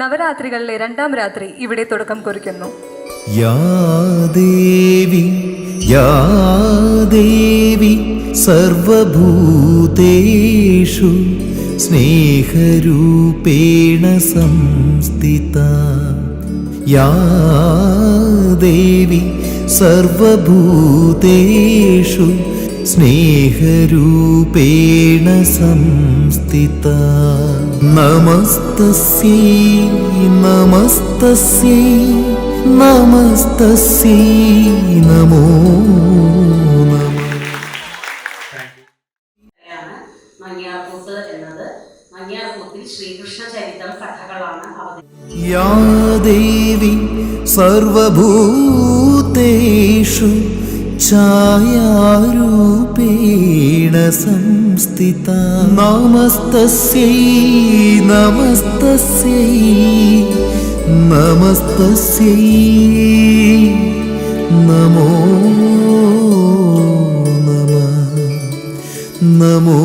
നവരാത്രികളിലെ രണ്ടാം രാത്രി ഇവിടെ തുടക്കം കുറിക്കുന്നു. യാദേവി യാദേവി സർവഭൂതേഷു സ്നേഹരൂപേണ സംസ്ഥിത. യാദേവി സർവഭൂതേഷു സ്നേഹരൂപേണ സംസ്ഥിത. നമസ്തസ്യൈ നമസ്തസ്യൈ നമസ്തസ്യൈ നമോ മങ്ങിയാർകൂത്ത് എന്നത് മങ്ങിയാർകൂത്തിൽ ശ്രീകൃഷ്ണ ചരിത്രം കഥകളാണ് അവതരി യാ ദേവി സർവഭൂതേഷു ഛായാരൂപേണ സംസ്ഥിത നമസ്തസ്യൈ നമസ്തസ്യൈ നമസ്തസ്യൈ. നമോ നമ നമോ